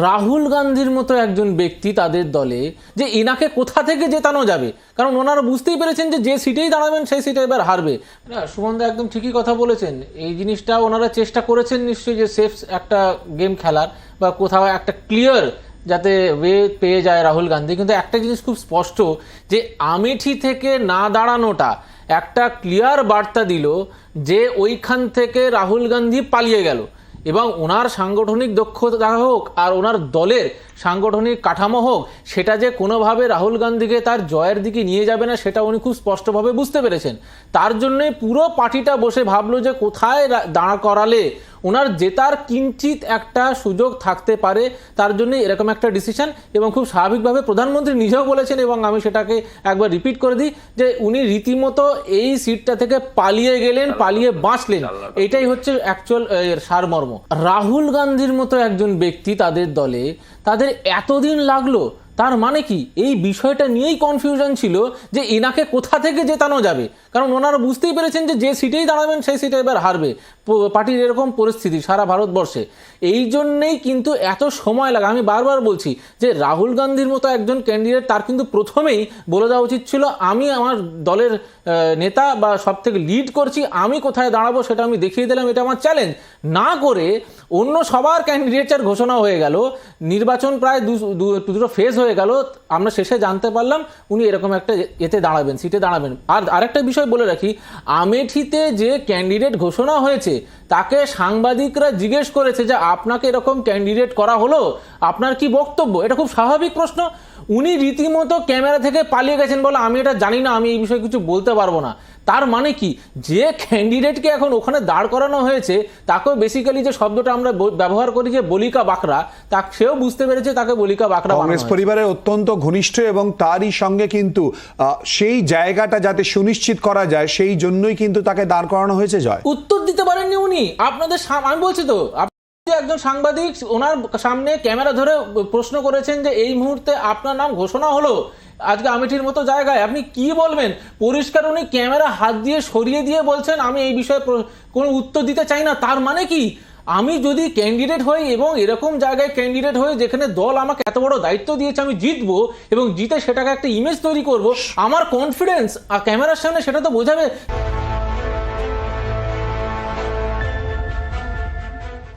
রাহুল গান্ধীর মতো একজন ব্যক্তি তাদের দলে যে এনাকে কোথা থেকে জেতানো যাবে? কারণ ওনারা বুঝতেই পেরেছেন যে যে সিটেই দাঁড়াবেন, সেই সিটে এবার হারবে। না সুমনদা একদম ঠিকই কথা বলেছেন। এই জিনিসটা ওনারা চেষ্টা করেছেন নিশ্চয়ই যে সেফ একটা গেম খেলার বা কোথাও একটা ক্লিয়ার যাতে ওয়ে পেয়ে যায় রাহুল গান্ধী। কিন্তু একটা জিনিস খুব স্পষ্ট, যে আমেঠি থেকে না দাঁড়ানোটা একটা ক্লিয়ার বার্তা দিল যে ওইখান থেকে রাহুল গান্ধী পালিয়ে গেল। এবং ওনার সাংগঠনিক দক্ষতা হোক আর ওনার দলের সাংগঠনিক কাঠামো হোক, সেটা যে কোনোভাবে রাহুল গান্ধীকে তার জয়ের দিকে নিয়ে যাবে না, সেটা উনি খুব স্পষ্টভাবে বুঝতে পেরেছেন। তার জন্যে পুরো পার্টিটা বসে ভাবলো যে কোথায় দাঁড় করালে ওনার জেতার কিঞ্চিত একটা সুযোগ থাকতে পারে তার জন্য এরকম একটা ডিসিশন এবং খুব স্বাভাবিকভাবে প্রধানমন্ত্রী নিজেও বলেছেন এবং আমি সেটাকে একবার রিপিট করে দিই যে উনি রীতিমতো এই সিটটা থেকে পালিয়ে গেলেন পালিয়ে বাঁচলেন। এটাই হচ্ছে অ্যাকচুয়াল সারমর্ম। রাহুল গান্ধীর মতো একজন ব্যক্তি তাদের দলে তাদের এতদিন লাগল তার মানে কি? এই বিষয়টা নিয়েই কনফিউশন ছিল যে এনাকে কোথা থেকে জেতানো যাবে। কারণ ওনারা বুঝতেই পেরেছেন যে যে সিটেই দাঁড়াবেন, সেই সিটে এবার হারবে। পার্টির এরকম পরিস্থিতি সারা ভারতবর্ষে। এই জন্যেই কিন্তু এত সময় লাগে। আমি বারবার বলছি যে রাহুল গান্ধীর মতো একজন ক্যান্ডিডেট তার কিন্তু প্রথমেই বলে দেওয়া উচিত ছিল, আমি আমার দলের নেতা বা সব থেকে লিড করছি, আমি কোথায় দাঁড়াবো সেটা আমি দেখিয়ে দিলাম, এটা আমার চ্যালেঞ্জ না করে অন্য সবার ক্যান্ডিডেটের ঘোষণা হয়ে গেল, নির্বাচন প্রায় দুটো ফেজ হয়ে গেল, আমরা শেষে জানতে পারলাম উনি এরকম একটা এতে দাঁড়াবেন সিটে দাঁড়াবেন। আর আরেকটা বিষয় বলে রাখি, আমেঠিতে যে ক্যান্ডিডেট ঘোষণা হয়েছে, তাকে সাংবাদিকরা জিজ্ঞেস করেছে যে আপনাকে এরকম ক্যান্ডিডেট করা হলো? আপনার কি বক্তব্য? এটা খুব স্বাভাবিক প্রশ্ন। উনি রীতিমতো ক্যামেরা থেকে পালিয়ে গেছেন বলে আমি এটা জানি না, আমি এই বিষয়ে কিছু বলতে পারব না। তার মানে কি? যে ক্যান্ডিডেটকে এখন ওখানে দাঁড় করানো হয়েছে, তাকেও বেসিক্যালি যে শব্দটা আমরা ব্যবহার করি যে বলিকা বাকরা তা সেও বুঝতে পেরেছে তাকে বলিকা বাকরা কংগ্রেস পরিবারের অত্যন্ত ঘনিষ্ঠ এবং তারই সঙ্গে কিন্তু সেই জায়গাটা যাতে সুনিশ্চিত করা যায় সেই জন্যই কিন্তু তাকে দাঁড় করানো হয়েছে জয়। উত্তর দিতে পারেননি উনি। আপনাদের আমি বলছি তো একজন সাংবাদিক, ওনার সামনে ক্যামেরা ধরে প্রশ্ন করেছেন যে এই মুহূর্তে আপনার নাম ঘোষণা হলো। আজকে আমেঠির মতো জায়গায়। আপনি কি বলবেন? পরিষ্কার উনি ক্যামেরা হাত দিয়ে সরিয়ে দিয়ে বলছেন, আমি এই বিষয়ে কোনো উত্তর দিতে চাই না। তার মানে কি? আমি যদি ক্যান্ডিডেট হই এবং এরকম জায়গায় ক্যান্ডিডেট হই যেখানে দল আমাকে এত বড় দায়িত্ব দিয়েছে, আমি জিতবো এবং জিতে সেটাকে একটা ইমেজ তৈরি করব, আমার কনফিডেন্স আর ক্যামেরার সামনে সেটা তো বোঝাবে।